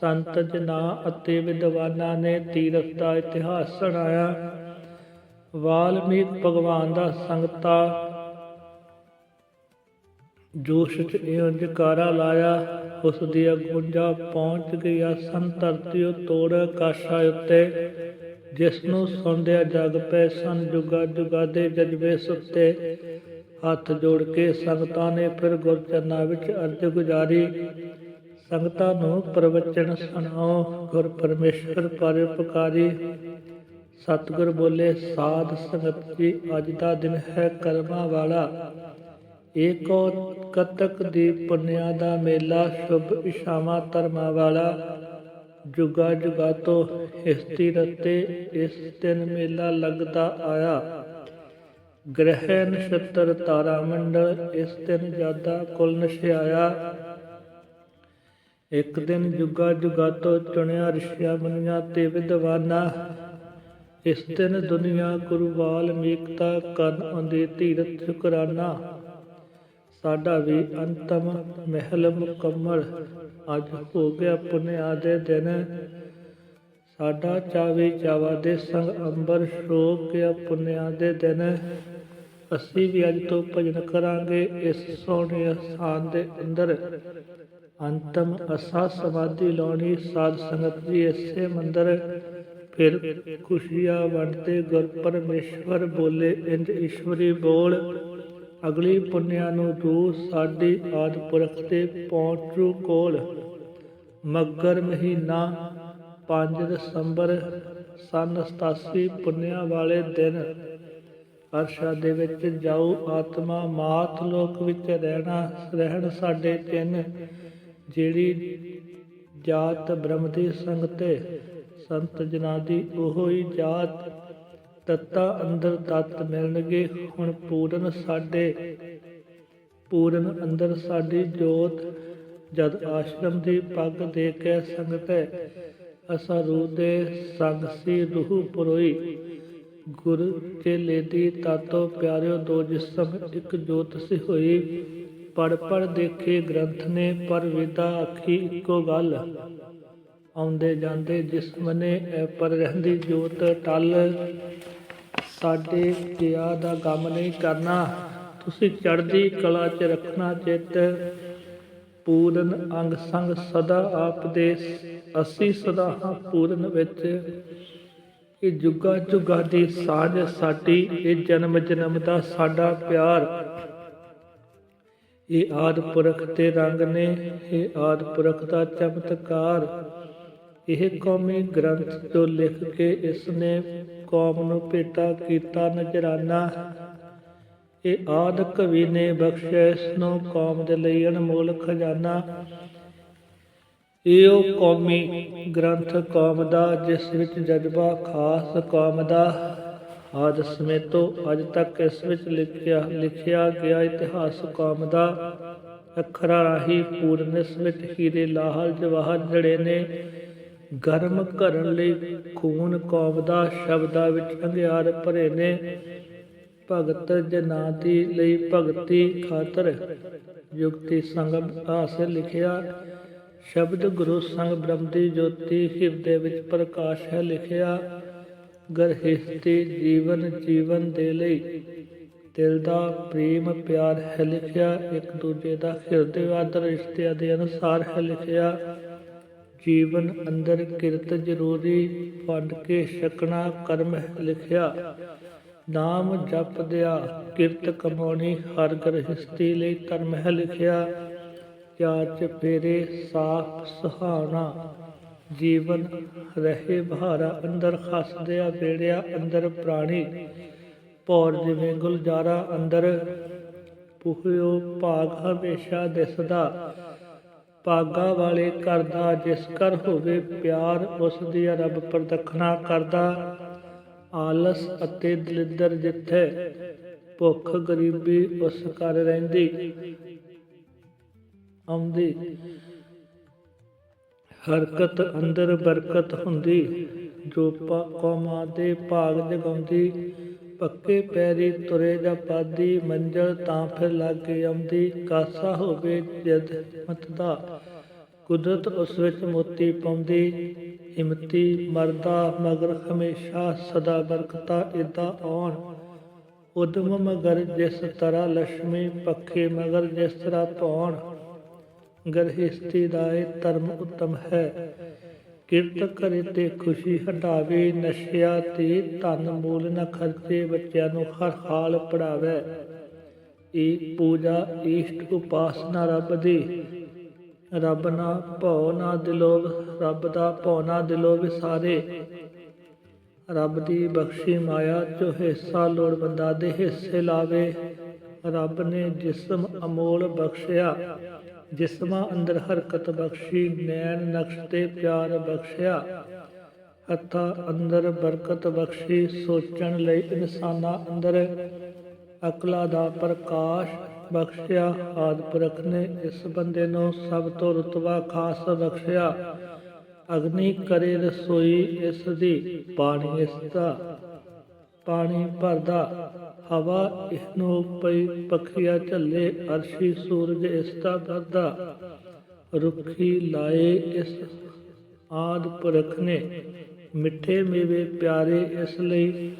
ਸੰਤ ਜਨਾ ਅਤੇ ਵਿਦਵਾਨਾਂ ਨੇ ਤੀਰਥ ਦਾ ਇਤਿਹਾਸ ਸੁਣਾਇਆ। ਵਾਲਮੀਕ ਭਗਵਾਨ ਦਾ ਸੰਗਤਾ ਜੋਸ਼ ਚ ਇਹ ਜਕਾਰਾ ਲਾਇਆ। ਉਸ ਦੀ ਗੁੰਜਾ ਪਹੁੰਚ ਗਿਆ ਸੰ ਧਰਤੀ ਤੋੜ ਆਕਾਸ਼ਾ ਉੱਤੇ। ਜਿਸ ਨੂੰ ਸੁਣਦਿਆ ਜਗ ਪੈ ਸਨ ਜੁਗਾ ਜੁਗਾ ਦੇ ਜਜਬੇ ਸੁੱਤੇ। ਹੱਥ ਜੋੜ ਕੇ ਸੰਗਤਾਂ ਨੇ ਫਿਰ ਗੁਰਚਰਨਾਂ ਵਿੱਚ ਅਰਜ ਗੁਜ਼ਾਰੀ। ਸੰਗਤਾਂ ਨੂੰ ਪ੍ਰਵਚਨ ਸੁਣਾਓ, ਗੁਰ ਪਰਮੇਸ਼ਰ ਪਰ ਸਤਿਗੁਰ ਬੋਲੇ, ਸਾਧ ਸੰਗਤ ਜੀ, ਅੱਜ ਦਾ ਦਿਨ ਹੈ ਕਰਮਾਂ ਵਾਲਾ। ਏਕੋ ਕਤਕ ਦੀ ਪੁੰਨਿਆ ਦਾ ਮੇਲਾ, ਸ਼ੁਭ ਇਸ਼ਾਵਾ ਧਰਮਾਂ ਵਾਲਾ। ਜੁਗਾ ਜੁਗਾ ਤੋਂ ਇਸਤੀ ਰਤੇ ਇਸ ਦਿਨ ਮੇਲਾ ਲੱਗਦਾ ਆਇਆ। ਗ੍ਰਹਿ ਨਛੱਤਰ ਤਾਰਾ ਮੰਡਲ, ਇਸ ਦਿਨ ਜ਼ਿਆਦਾ ਕੁਲ ਨਸ਼ਿਆਇਆ ਇੱਕ ਦਿਨ ਜੁਗਾ ਜੁਗਾ ਤੋਂ ਚੁਣਿਆ ਰਿਸ਼ੀਆਂ ਮੁਨੀਆਂ ਤੇ ਵਿਦਵਾਨਾ। ਇਸ ਦਿਨ ਦੁਨੀਆ ਗੁਰੂ ਵਾਲਮੀਕ ਕਰਨ ਆਉਂਦੀ ਧੀਰਤ ਸ਼ੁਕਰਾਨਾ। ਸਾਡਾ ਵੀ ਅੰਤਮ ਮਹਿਲ ਮੁਕੰਮਲ। ਅੱਜ ਹੋ ਗਿਆ ਪੁਨਿਆ ਦੇ ਦਿਨ। ਸਾਡਾ ਚਾਵੇ ਚਾਵਾ ਦੇ ਸੰਗ ਅੰਬਰ ਸ਼ੋ ਗਿਆ ਪੁਨਿਆ ਦੇ ਦਿਨ। ਅਸੀਂ ਵੀ ਅੱਜ ਤੋਂ ਭਜਨ ਕਰਾਂਗੇ ਇਸ ਸੋਹਣੇ ਅਸਥਾਨ ਦੇ ਅੰਦਰ। ਅੰਤਮ ਅਸਾ ਸਮਾਧੀ ਲਾਉਣੀ ਸਾਧ ਸੰਗਤ ਜੀ ਇਸੇ ਮੰਦਰ। ਫਿਰ ਖੁਸ਼ੀਆਂ ਵੰਡਦੇ ਗੁਰ ਪਰਮੇਸ਼ਵਰ ਬੋਲੇ, ਇੰਜ ਈਸ਼ਵਰੀ ਬੋਲ। ਅਗਲੀ ਪੁੰਨਿਆ ਨੂੰ ਦੂ ਸਾਡੀ ਆਦ ਪੁਰਖ ਤੇ ਪਹੁੰਚੂ ਕੋਲ। ਮੱਗਰ ਮਹੀਨਾ 5 ਦਸੰਬਰ, ਸਨ 87 ਪੁੰਨਿਆ ਵਾਲੇ ਦਿਨ। ਅਰਸ਼ਾ ਦੇ ਵਿੱਚ ਜਾਉ ਆਤਮਾ ਮਾਤ ਲੋਕ ਵਿੱਚ ਰਹਿਣਾ, ਰਹਿਣ ਸਾਡੇ ਤਿੰਨ, ਜਿਹੜੀ ਜਾਤ ਬ੍ਰਹਮ ਦੀ ਸੰਗ ਸੰਤ ਜਨਾਂ ਦੀ ਉਹੋ ਹੀ ਜਾਤ, ਤੱਤਾ ਅੰਦਰ ਤਤ ਮਿਲਣਗੇ, ਹੁਣ ਪੂਰਨ ਸਾਡੇ, ਪੂਰਨ ਅੰਦਰ ਸਾਡੀ ਜੋਤ, ਜਦ ਆਸ਼ਰਮ ਦੀ ਪੱਗ ਦੇ ਕੇ ਸੰਗਤ ਹੈ, ਅਸਾ ਰੂਹ ਦੇ ਸੰਗ ਸੀ ਰੂਹ ਪਰੋਈ ਗੁਰ ਚੇਲੇ ਦੀ ਤਾਤੋ ਪਿਆਰਿਓ ਦੋ ਜਿਸਮ ਇੱਕ ਜੋਤ ਸੀ ਹੋਈ। ਪੜ ਪੜ ਦੇਖੇ ਗ੍ਰੰਥ ਨੇ, ਪਰ ਵਿਦਾ ਅੱਖੀ ਇੱਕੋ ਗੱਲ। ਆਉਂਦੇ ਜਾਂਦੇ ਜਿਸਮਨੇ ਐ ਪਰ ਰਹਿੰਦੀ ਜੋਤ ਟਲ। ਸਾਡੇ ਪਿਆ ਦਾ ਗਮ ਨਹੀਂ ਕਰਨਾ, ਤੁਸੀਂ ਚੜ੍ਹਦੀ ਕਲਾ 'ਚ ਰੱਖਣਾ ਚਿੱਤ। ਪੂਰਨ ਅੰਗ ਸੰਗ ਸਦਾ ਆਪ ਦੇ, ਅਸੀਂ ਸਦਾ ਪੂਰਨ ਵਿੱਚ। ਇਹ ਜੁਗਾ ਜੁਗਾ ਦੀ ਸਾਂਝ ਸਾਡੀ, ਇਹ ਜਨਮ ਜਨਮ ਦਾ ਸਾਡਾ ਪਿਆਰ। ਇਹ ਆਦ ਪੁਰਖ ਤੇ ਰੰਗ ਨੇ, ਇਹ ਆਦ ਪੁਰਖ ਦਾ ਚਮਤਕਾਰ। ਇਹ ਕੌਮੀ ਗ੍ਰੰਥ ਤੋਂ ਲਿਖ ਕੇ ਇਸ ਨੇ ਕੌਮ ਨੂੰ ਭੇਟਾ ਕੀਤਾ ਨਜਰਾਨਾ। ਇਹ ਆਦ ਕਵੀ ਨੇ ਬਖਸ਼ਿਆ ਇਸ ਨੂੰ ਕੌਮ ਦੇ ਲਈ ਅਨਮੋਲ ਖਜ਼ਾਨਾ। ਇਹ ਕੌਮੀ ਗ੍ਰੰਥ ਕੌਮ ਦਾ, ਜਿਸ ਵਿੱਚ ਜਜ਼ਬਾ ਖਾਸ ਕੌਮ ਦਾ ਆਦ ਸਮੇਤੋ ਅੱਜ ਤੱਕ ਇਸ ਵਿੱਚ ਲਿਖਿਆ ਲਿਖਿਆ ਗਿਆ ਇਤਿਹਾਸ ਕੌਮ ਦਾ। ਅੱਖਰਾਂ ਰਾਹੀਂ ਪੂਰਨ ਇਸ ਵਿੱਚ ਹੀਰੇ ਲਾਹਲ ਜਵਾਹਰ ਜੜੇ ਨੇ। ਗਰਮ ਕਰਨ ਲਈ ਖੂਨ ਕੌਮ ਦਾ ਸ਼ਬਦਾਂ ਵਿੱਚ ਅੰਗਿਆਰ ਭਰੇ ਨੇ। ਭਗਤ ਜਨਾਂ ਦੀ ਲਈ ਭਗਤੀ ਖਾਤਰ ਯੁਕਤੀ ਸੰਗਮ ਆਸ ਲਿਖਿਆ। ਸ਼ਬਦ ਗੁਰੂ ਸੰਗ ਬ੍ਰਹਮ ਦੀ ਜੋਤੀ ਹਿਰਦੇ ਵਿੱਚ ਪ੍ਰਕਾਸ਼ ਹੈ ਲਿਖਿਆ ਗਰਹਿਸਤੀ ਜੀਵਨ ਜੀਵਨ ਦੇ ਲਈ ਦਿਲ ਦਾ ਪ੍ਰੇਮ ਪਿਆਰ ਹੈ ਲਿਖਿਆ, ਇੱਕ ਦੂਜੇ ਦਾ ਹਿਰਦੇ ਆਦਰ ਰਿਸ਼ਤਿਆਂ ਦੇ ਅਨੁਸਾਰ ਹੈ ਲਿਖਿਆ, ਜੀਵਨ ਅੰਦਰ ਕਿਰਤ ਜ਼ਰੂਰੀ ਵੰਡ ਕੇ ਛਕਣਾ ਕਰਮ ਹੈ ਲਿਖਿਆ, ਨਾਮ ਜਪਦਿਆ ਕਿਰਤ ਕਮਾਉਣੀ ਹਰ ਗ੍ਰਹਿਸਤੀ ਲਈ ਧਰਮ ਹੈ ਲਿਖਿਆ ਚਾਰ ਚਫੇਰੇ ਸਾਖ ਸੁਹਾਵਣਾ ਜੀਵਨ ਰਹੇ ਬਹਾਰਾ ਅੰਦਰ ਖਸਦਿਆ ਵੇੜਿਆ ਅੰਦਰ ਪ੍ਰਾਣੀ। ਪੌਰ ਜਿਵੇਂ ਗੁਲਜ਼ਾਰਾ ਅੰਦਰ ਪੁਹਿਓ ਭਾਗ ਹਮੇਸ਼ਾ ਦਿਸਦਾ। ਭਾਗਾ ਵਾਲੇ ਕਰਦਾ ਜਿਸ ਕਰ ਹੋਵੇ ਪਿਆਰ, ਉਸ ਦੀ ਰੱਬ ਪ੍ਰਦਖਣਾ ਕਰਦਾ। ਆਲਸ ਅਤੇ ਦਲਿੱਦਰ ਜਿੱਥੇ ਭੁੱਖ ਗਰੀਬੀ ਉਸ ਕਰ ਰਹਿੰਦੀ। ਆਉਂਦੀ। ਹਰਕਤ ਅੰਦਰ ਬਰਕਤ ਹੁੰਦੀ, ਜੋ ਕੌਮਾਂ ਦੇ ਭਾਗ ਜਗਾਉਂਦੀ। ਪੱਕੇ ਪੈਰੀ ਤੁਰੇ ਜਾਂ ਪਾਦੀ ਮੰਜ਼ਲ ਤਾਂ ਫਿਰ ਲਾਗੇ ਆਉਂਦੀ। ਕਾਸਾ ਹੋਵੇ ਜਦ ਮਤ ਕੁਦਰਤ ਉਸ ਵਿੱਚ ਮੋਤੀ ਪਾਉਂਦੀ। ਹਿੰਮਤੀ ਮਰਦਾ ਮਗਰ ਹਮੇਸ਼ਾ ਸਦਾ ਬਰਕਤਾ ਇਦਾਂ ਆਉਣ। ਉਦਮ ਮਗਰ ਜਿਸ ਤਰ੍ਹਾਂ ਲక్ష్ਮੀ ਪੱਖੇ ਮਗਰ ਜਿਸ ਤਰ੍ਹਾਂ ਪਾਉਣ ਗਰਹਿਸਤੀ ਦਾ ਧਰਮ ਉਤਮ ਹੈ, ਕਿਰਤ ਕਰੇ ਤੇ ਖੁਸ਼ੀ ਹਟਾਵੇ, ਨਸ਼ਿਆ ਤੇ ਧਨ ਮੂਲ ਨ ਖਰਚੇ, ਬੱਚਿਆਂ ਨੂੰ ਹਰ ਹਾਲ ਪੜਾਵੇ ਇਹ ਪੂਜਾ ਇਸ਼ਟ ਉਪਾਸਨਾ ਰੱਬ ਦੀ। ਰੱਬ ਨਾ ਭਉ ਨਾ ਦਿਲੋ, ਰੱਬ ਦਾ ਭਉ ਨਾ ਦਿਲੋ ਵਿਸਾਰੇ। ਰੱਬ ਦੀ ਬਖਸ਼ੀ ਮਾਇਆ ਚੋ ਹਿੱਸਾ ਲੋੜਵੰਦਾਂ ਦੇ ਹਿੱਸੇ ਲਾਵੇ। ਰੱਬ ਨੇ ਜਿਸਮ ਅਮੋਲ ਬਖਸ਼ਿਆ। ਜਿਸਮਾਂ ਅੰਦਰ ਹਰਕਤ ਬਖਸ਼ੀ, ਨੈਣ ਨਕਸ਼ ਤੇ ਪਿਆਰ ਬਖਸ਼ਿਆ, ਹੱਥਾਂ ਅੰਦਰ ਬਰਕਤ ਬਖਸ਼ੀ, ਸੋਚਣ ਲਈ ਇਨਸਾਨਾਂ ਅੰਦਰ ਅਕਲਾ ਦਾ ਪ੍ਰਕਾਸ਼ ਬਖਸ਼ਿਆ, ਆਦ ਪੁਰਖ ਨੇ ਇਸ ਬੰਦੇ ਨੂੰ ਸਭ ਤੋਂ ਰਤਬਾ ਖਾਸ ਬਖਸ਼ਿਆ। ਅਗਨੀ ਕਰੇ ਰਸੋਈ ਇਸ ਦੀ, ਪਾਣੀ ਇਸ ਦਾ। ਪਾਣੀ ਭਰਦਾ, ਹਵਾ ਇਹਨੂੰ ਪਈ ਪਖੀਆ ਝੱਲੇ, ਅਰਸ਼ੀ ਸੂਰਜ ਇਸ ਦਾ ਰੁੱਖੀ ਲਾਏ ਇਸ ਆਦ ਪੁਰਖ ਨੇ, ਮਿੱਠੇ ਮੇਵੇ ਪਿਆਰੇ ਇਸ ਲਈ।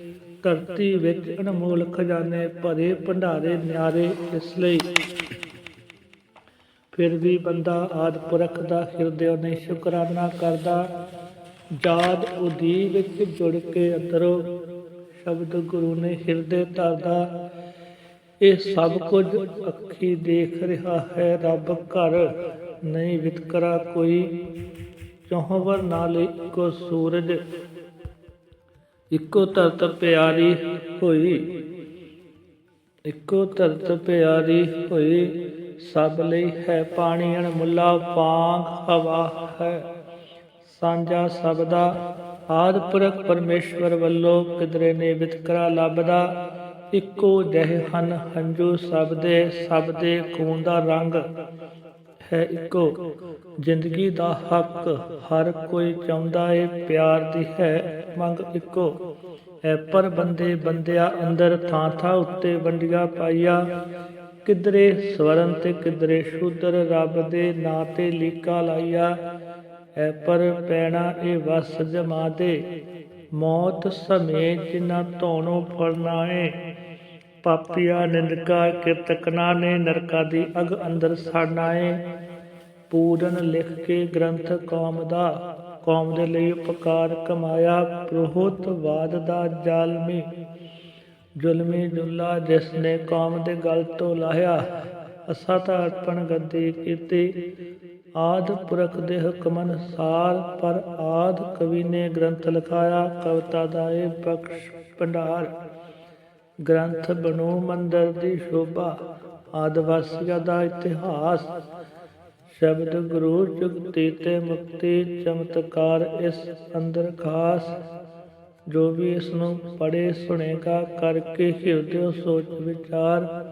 ਧਰਤੀ ਵਿੱਚ ਅਨਮੋਲ ਖਜ਼ਾਨੇ ਭਰੇ ਭੰਡਾਰੇ ਨਿਆਰੇ ਇਸ ਲਈ। ਫਿਰ ਵੀ ਬੰਦਾ ਆਦ ਪੁਰਖ ਦਾ ਹਿਰਦੇ ਨਹੀਂ ਸ਼ੁਕਰਾਨਾ ਕਰਦਾ। ਜਾਦ ਉਦੀ ਵਿੱਚ ਜੁੜ ਕੇ ਅੰਦਰੋਂ ਸ਼ਬਦ ਗੁਰੂ ਨੇ ਹਿਰਦੇ ਧਰਦਾ। ਇਹ ਸਭ ਕੁਝ ਅੱਖੀ ਦੇਖ ਰਿਹਾ ਹੈ, ਰੱਬ ਘਰ ਨਹੀਂ ਵਿਤਕਰਾ ਕੋਈ। ਚੌਹਵਰ ਨਾਲੇ ਇੱਕੋ ਸੂਰਜ, ਇੱਕੋ ਧਰਤ ਪਿਆਰੀ ਹੋਈ। ਇੱਕੋ ਧਰਤ ਪਿਆਰੀ ਹੋਈ, ਸਭ ਲਈ ਹੈ ਪਾਣੀ ਅਣਮੁੱਲਾ ਪਾਂਗ ਹਵਾ ਹੈ। ਸਾਂਝਾ ਸਭ ਦਾ ਆਦ ਪੁਰਖ ਪਰਮੇਸ਼ਵਰ ਵੱਲੋਂ ਕਿਦਰੇ ਨੇ ਵਿਤਕਰਾ ਲੱਭਦਾ, ਇੱਕੋ ਜਿਹੇ ਹਨ ਹੰਝੂ, ਸਭ ਦੇ ਸਭ ਦੇ ਖੂਨ ਦਾ ਰੰਗ ਹੈ ਇੱਕੋ। ਜ਼ਿੰਦਗੀ ਦਾ ਹੱਕ ਹਰ ਕੋਈ ਚਾਹੁੰਦਾ ਏ, ਪਿਆਰ ਦੀ ਹੈ ਮੰਗ ਇੱਕੋ। ਐ ਪਰ ਬੰਦੇ ਬੰਦਿਆ ਅੰਦਰ ਥਾਂ ਥਾਂ ਉੱਤੇ ਵੰਡੀਆਂ ਪਾਈਆ, ਕਿਧਰੇ ਸਵਰਨ ਤੇ ਕਿਧਰੇ ਸ਼ੂਦਰ ਰੱਬ ਦੇ ਨਾਂ ਤੇ ਲੀਕਾ ਲਾਈਆ ਹੈ, ਪਰ ਪੈਣਾ ਇਹ ਵਸ ਜਮਾ ਦੇ। ਮੌਤ ਸਮੇ ਜਿਨ੍ਹਾਂ ਧੋਣੋਂ ਫੜਨਾ ਏ, ਪਾਪੀਆ, ਨਿੰਦਕਾ, ਕਿਰਤਕਨਾ ਨੇ ਨਰਕਾ ਦੀ ਅਗ ਅੰਦਰ ਸਾੜਨਾ ਏ। ਪੂਰਨ ਲਿਖ ਕੇ ਗ੍ਰੰਥ ਕੌਮ ਦਾ, ਕੌਮ ਦੇ ਲਈ ਉਪਕਾਰ ਕਮਾਇਆ ਪ੍ਰੋਹਤਵਾਦ ਦਾ ਜ਼ਾਲਮੀ। ਜ਼ੁਲਮੀ ਜੁੱਲਾ ਜਿਸ ਨੇ ਕੌਮ ਦੇ ਗਲ ਤੋਂ ਲਾਹਿਆ, ਅਸਾ ਤਾਂ ਅਰਪਣ ਗੱਦੀ ਕੀਤੀ। ਆਦ ਪੁਰਖ ਦੇ ਹੁਕਮ ਅਨੁਸਾਰ ਪਰ ਆਦ ਕਵੀ ਨੇ ਗ੍ਰੰਥ ਲਿਖਾਇਆ, ਕਵਿਤਾ ਦਾ ਇਹ ਬਖਸ਼ ਭੰਡਾਰ। ਗ੍ਰੰਥ ਬਣੋ ਮੰਦਰ ਦੀ ਸ਼ੋਭਾ ਆਦਿਵਾਸੀਆਂ ਦਾ ਇਤਿਹਾਸ। ਸ਼ਬਦ ਗੁਰੂ ਜੁਗਤੀ ਤੇ ਮੁਕਤੀ, ਚਮਤਕਾਰ ਇਸ ਅੰਦਰ ਖਾਸ। ਜੋ ਵੀ ਇਸ ਨੂੰ ਪੜੇ ਸੁਣੇਗਾ, ਕਰਕੇ ਹਿਰਦੇ ਸੋਚ ਵਿਚਾਰ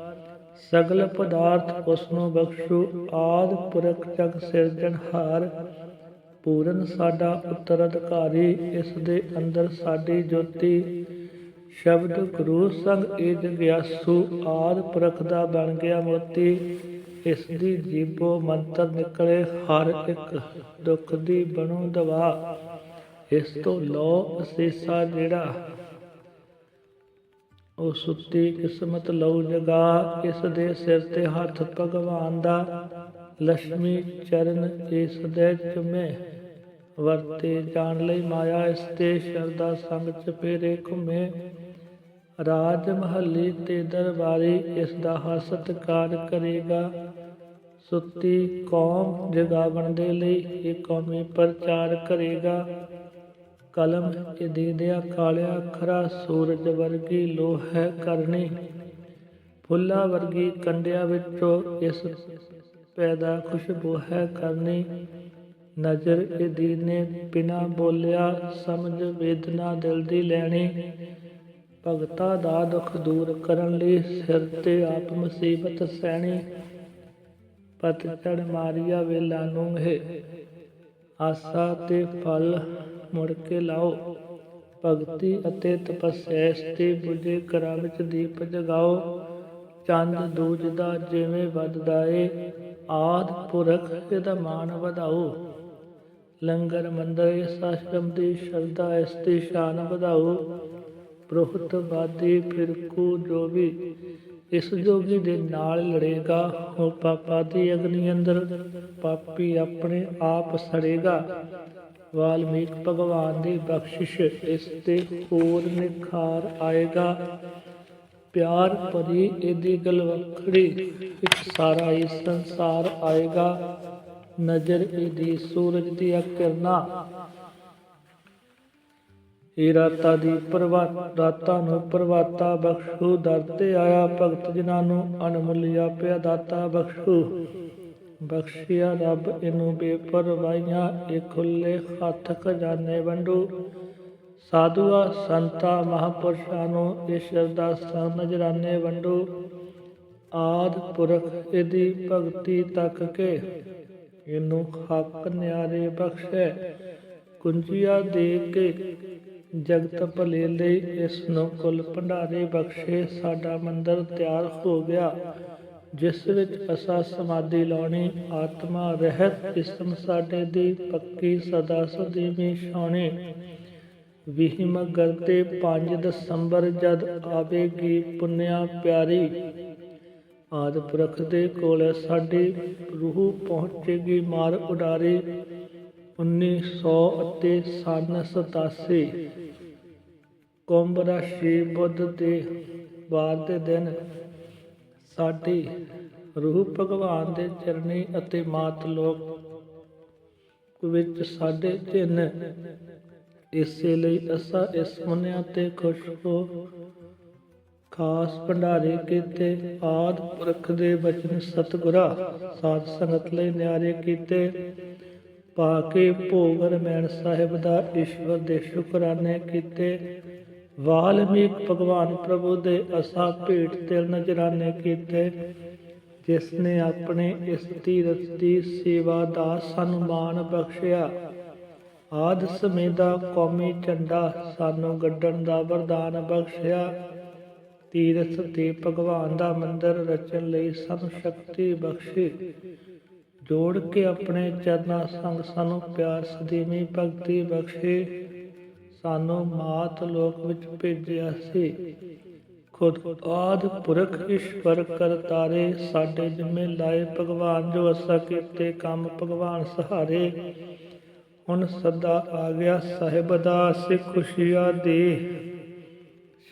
ਸਗਲ ਪਦਾਰਥ ਉਸ ਨੂੰ ਬਖਸ਼ੂ। ਆਦ ਪੁਰਖ ਜਗ ਸਿਰਜਣਹਾਰ ਪੂਰਨ ਸਾਡਾ ਉੱਤਰਾਧਿਕਾਰੀ, ਇਸ ਦੇ ਅੰਦਰ ਸਾਡੀ ਜੋਤੀ। ਸ਼ਬਦ ਗੁਰੂ ਸੰਗ ਇਹ ਜਗਿਆਸੂ, ਆਦ ਪੁਰਖ ਦਾ ਬਣ ਗਿਆ ਮੋਤੀ। ਇਸ ਦੀ ਜੀਬੋ ਮੰਤਰ ਨਿਕਲੇ, ਹਰ ਇੱਕ ਦੁੱਖ ਦੀ ਬਣੋ ਦਵਾ। ਇਸ ਤੋਂ ਲੋ ਅਸੀਸਾ ਜਿਹੜਾ ਉਹ ਸੁੱਤੀ ਕਿਸਮਤ ਲਉ ਜਗਾ ਇਸ ਦੇ ਸਿਰ ਤੇ ਹੱਥ ਭਗਵਾਨ ਦਾ। ਲక్ష్ਮੀ ਚਰਨ ਇਸ ਦੇ ਚੁਮੇ। ਵਰਤੇ ਜਾਣ ਲਈ ਮਾਇਆ ਇਸ ਤੇ ਸ਼ਰਦਾ ਸੰਗ ਚ ਫੇਰੇ ਘੁਮੇ। ਰਾਜ ਮਹੱਲੀ ਤੇ ਦਰਬਾਰੀ ਇਸ ਦਾ ਹਸਤਕਾਰ ਕਰੇਗਾ। ਸੁੱਤੀ ਕੌਮ ਜਗਾਵਣ ਦੇ ਲਈ ਇਹ ਕੌਮੀ ਪ੍ਰਚਾਰ ਕਰੇਗਾ। ਕਲਮ ਇਹ ਦੇ ਦਿਆ ਕਾਲਿਆ ਅੱਖਰਾ ਸੂਰਜ ਵਰਗੀ ਲੋਹ ਹੈ ਕਰਨੀ। ਫੁੱਲਾ ਵਰਗੀ ਕੰਡਿਆਂ ਵਿੱਚੋਂ ਇਸ ਪੈਦਾ ਖੁਸ਼ਬੂ ਹੈ ਕਰਨੀ। ਨਜ਼ਰ ਇਹ ਦੀਨੇ ਬਿਨਾ ਬੋਲਿਆ ਸਮਝ ਵੇਦਨਾ ਦਿਲ ਦੀ ਲੈਣੀ। ਭਗਤਾ ਦਾ ਦੁੱਖ ਦੂਰ ਕਰਨ ਲਈ ਸਿਰ ਤੇ ਆਪ ਮੁਸੀਬਤ ਸਹਿਣੀ। ਪਤਝੜ ਮਾਰੀਆ ਵੇਲਾ ਨੂੰ ਹੈ ਆਸਾ ਤੇ ਫਲ ਮੁੜ ਕੇ ਲਾਓ। ਭਗਤੀ ਅਤੇ ਤਪੱਸਿਆ ਤੇ ਬੁਝੇ ਘਰਾਂ ਵਿੱਚ ਦੀਪ ਜਗਾਓ। ਚੰਦ ਦੂਜ ਦਾ ਜਿਵੇਂ ਵੱਧਦਾ ਏ, ਆਦ ਪੁਰਖ ਇਹਦਾ ਮਾਣ ਵਧਾਓ? ਲੰਗਰ ਮੰਦਰ ਇਸ ਦੀ ਸ਼ਰਧਾ ਇਸ ਦੀ ਸ਼ਾਨ ਵਧਾਓ। ਪ੍ਰੋਹਤ ਬਾਦੀ ਫਿਰਕੂ ਜੋ ਵੀ, ਇਸ ਜੋਗੀ ਦੇ ਨਾਲ ਲੜੇਗਾ। ਉਹ ਪਾਪਾ ਦੀ ਅਗਨੀ ਅੰਦਰ, ਪਾਪੀ ਆਪਣੇ ਆਪ ਸੜੇਗਾ। ਵਾਲਮੀਕ ਭਗਵਾਨ ਦੀ ਬਖਸ਼ਿਸ਼ ਇਸ ਤੇ ਹੋਰ ਨਿਖਾਰ ਆਏਗਾ। ਪਿਆਰ ਭਰੀ ਇਹਦੀ ਗਲਵਖੜੀ ਵਿੱਚ ਸਾਰਾ ਹੀ ਸੰਸਾਰ ਆਏਗਾ। ਨਜ਼ਰ ਇਹਦੀ ਸੂਰਜ ਦੀਆਂ ਕਿਰਨਾਂ। ਏ ਰਾਤਾ ਦੀ ਪ੍ਰਵਾਤ ਦਾਤਾ ਨੂੰ ਪ੍ਰਵਾਤਾ ਬਖਸ਼ੂ। ਦਰ ਤੇ ਆਇਆ ਭਗਤ ਜਿਨ੍ਹਾਂ ਨੂੰ ਅਨਮੁੱਲ ਪਿਆ ਦਾਤਾ ਬਖਸ਼ੂ। ਬਖਸ਼ਿਆ ਰੱਬ, ਇਹਨੂੰ ਬੇਪਰਵਾਹੀਆਂ, ਇਹ ਖੁੱਲੇ ਹੱਥ ਖਜ਼ਾਨੇ ਵੰਡੂ। ਸਾਧੂਆ, ਸੰਤਾ, ਮਹਾਪੁਰਸ਼ਾਂ ਨੂੰ ਇਹ ਸ਼ਰਦਾ ਸੰਗ ਨਜਰਾਨੇ ਵੰਡੂ। ਆਦ ਪੁਰਖ ਇਹਦੀ ਭਗਤੀ ਤੱਕ ਕੇ ਇਹਨੂੰ ਹੱਕ ਨਿਆਰੇ ਬਖਸ਼ੇ। ਕੁੰਜੀਆ ਦੇ ਕੇ ਜਗਤ ਭਲੇ ਲਈ ਇਸ ਨੂੰ ਕੁਲ ਭੰਡਾਰੇ ਬਖਸ਼ੇ। ਸਾਡਾ ਮੰਦਰ ਤਿਆਰ ਹੋ ਗਿਆ। ਜਿਸ ਵਿੱਚ ਅਸਾ ਸਮਾਧੀ ਲਾਉਣੀ, ਆਤਮਾ ਰਹਿਤ ਜਿਸਮ ਸਾਡੇ ਦੀ ਪੱਕੀ ਸਦਾ ਸਦੀਵੀ ਛਾਉਣੀ। ਵੀਹ ਮਗਰ 5 ਦਸੰਬਰ ਜਦ ਆਵੇਗੀ ਪੁੰਨਿਆ ਪਿਆਰੀ। ਆਦ ਪੁਰਖ ਦੇ ਕੋਲ ਸਾਡੀ ਰੂਹ ਪਹੁੰਚੇਗੀ ਮਾਰ ਉਡਾਰੀ। 1900 ਅਤੇ ਸਨ 87 ਕੁੰਭ ਰਾਸ਼ੀ ਬੁੱਧ ਦੇ ਵਾਰ ਦੇ ਦਿਨ ਸਾਡੀ ਰੂਹ ਭਗਵਾਨ ਦੇ ਚਰਨੀ ਅਤੇ ਮਾਤ ਲੋਕ ਵਿੱਚ ਸਾਡੇ ਚਿੰਨ ਇਸੇ ਲਈ ਅਸਾਂ ਇਸ ਮੁੰਨਿਆਂ ਤੇ ਖੁਸ਼ ਹੋ ਖਾਸ ਭੰਡਾਰੇ ਕੀਤੇ, ਆਦ ਪੁਰਖ ਦੇ ਬਚਨ ਸਤਿਗੁਰਾ, ਸਾਧ ਸੰਗਤ ਲਈ ਨਿਆਰੇ ਕੀਤੇ, ਪਾ ਕੇ ਭੋਗ ਮੈਣ ਸਾਹਿਬ ਦਾ ਈਸ਼ਵਰ ਦੇ ਸ਼ੁਕਰਾਨੇ ਕੀਤੇ ਵਾਲਮੀਕ ਭਗਵਾਨ ਪ੍ਰਭੂ ਦੇ ਅਸਾ ਭੇਟ ਤੇ ਨਜਰਾਨੇ ਕੀਤੇ ਜਿਸ ਨੇ ਆਪਣੇ ਇਸ ਤੀਰਥ ਦੀ ਸੇਵਾ ਦਾ ਸਨਮਾਨ ਬਖਸ਼ਿਆ। ਆਦ ਸਮੇਦਾ ਕੌਮੀ ਝੰਡਾ ਸਾਨੂੰ ਗੱਡਣ ਦਾ ਵਰਦਾਨ ਬਖਸ਼ਿਆ। ਤੀਰਥ ਤੇ ਭਗਵਾਨ ਦਾ ਮੰਦਰ ਰਚਣ ਲਈ ਸਾਨੂੰ ਸ਼ਕਤੀ ਬਖਸ਼ੀ। ਜੋੜ ਕੇ ਆਪਣੇ ਚਰਨਾਂ ਸੰਗ ਸਾਨੂੰ ਪਿਆਰ ਸਦੀਵੀ ਭਗਤੀ ਬਖਸ਼ੇ। ਸਾਨੂੰ ਮਾਤ ਲੋਕ ਵਿੱਚ ਭੇਜਿਆ ਸੀ। ਖੁਦ ਆਦ ਪੁਰਖ ਈਸ਼ਵਰ ਕਰਤਾਰੇ ਸਾਡੇ ਜਿੰਮੇ ਲਾਏ ਭਗਵਾਨ ਜੋ ਅਸਾ ਕੀਤੇ ਕੰਮ ਭਗਵਾਨ ਸਹਾਰੇ। ਹੁਣ ਸਦਾ ਆ ਗਿਆ ਸਾਹਿਬ ਦਾ ਸੇ ਖੁਸ਼ੀਆਂ ਦੇ।